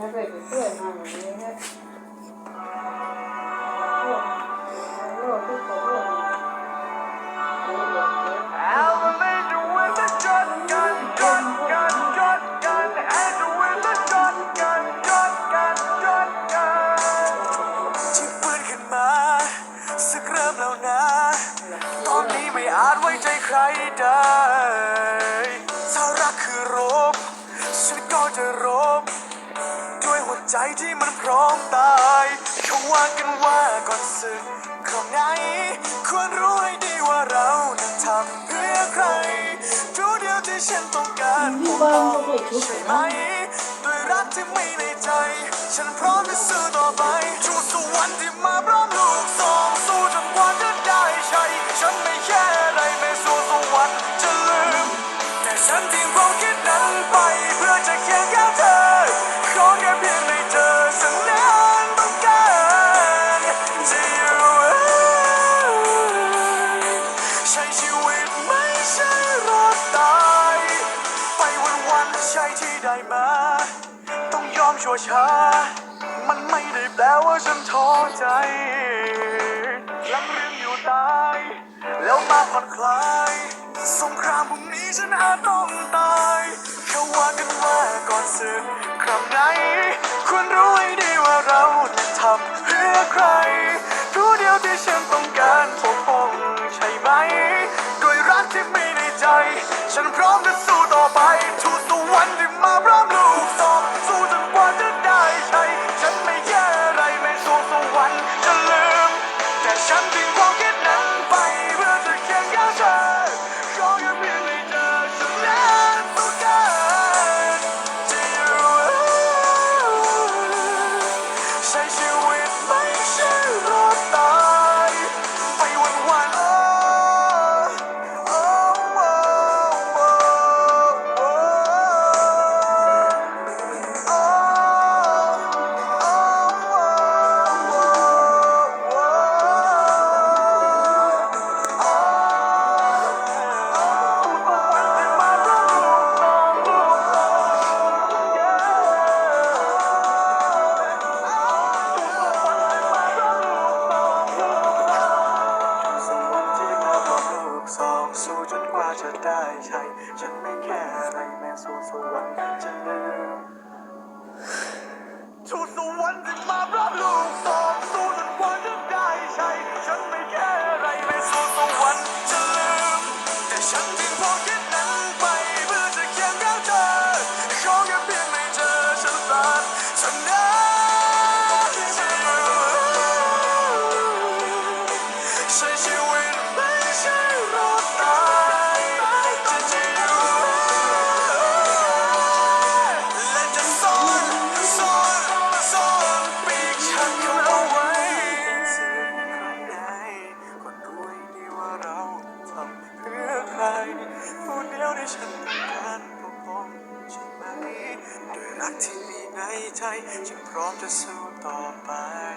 ให้ไปเพื่อนมาแบบนี้ฮนี่เาสึกเริ่มแล้วนะ ตอนนี้ไม่อาจไว้ใจใครได้ ใจที่มันพร้อมตายเขาว่ากันว่าก่อนศึกคราวไหนควรรู้ให้ดีว่าเรานั้นทำเพื่อใครรู้เดียวที่ฉันต้องการปกป้องใช่ไหมด้วยรักที่มีในใจ ฉันพร้อม วันใช่ที่ได้มา ต้องยอมชั่วช้า มันไม่ได้แปลว่าฉันท้อใจลังเรื่องอยู่ตาย แล้วมาผ่อนคลาย สงครามพรุ่งนี้ฉันอาจต้องตายเขาว่ากันว่าก่อนศึกครั้งไหนควรรู้ให้ดีว่าเราทำเพื่อใครรู้เดียวที่ฉันต้อง ใจ ฉันพร้อมจะสู้ต่อไปทุกสวรรค์ที่มาพร้อมลูกสอ ได้ใช่ฉันไม่แค่อะไรแม้สู่สวรรค์จะลืม รักที่มีในใจ ฉันพร้อมจะสู้ต่อไป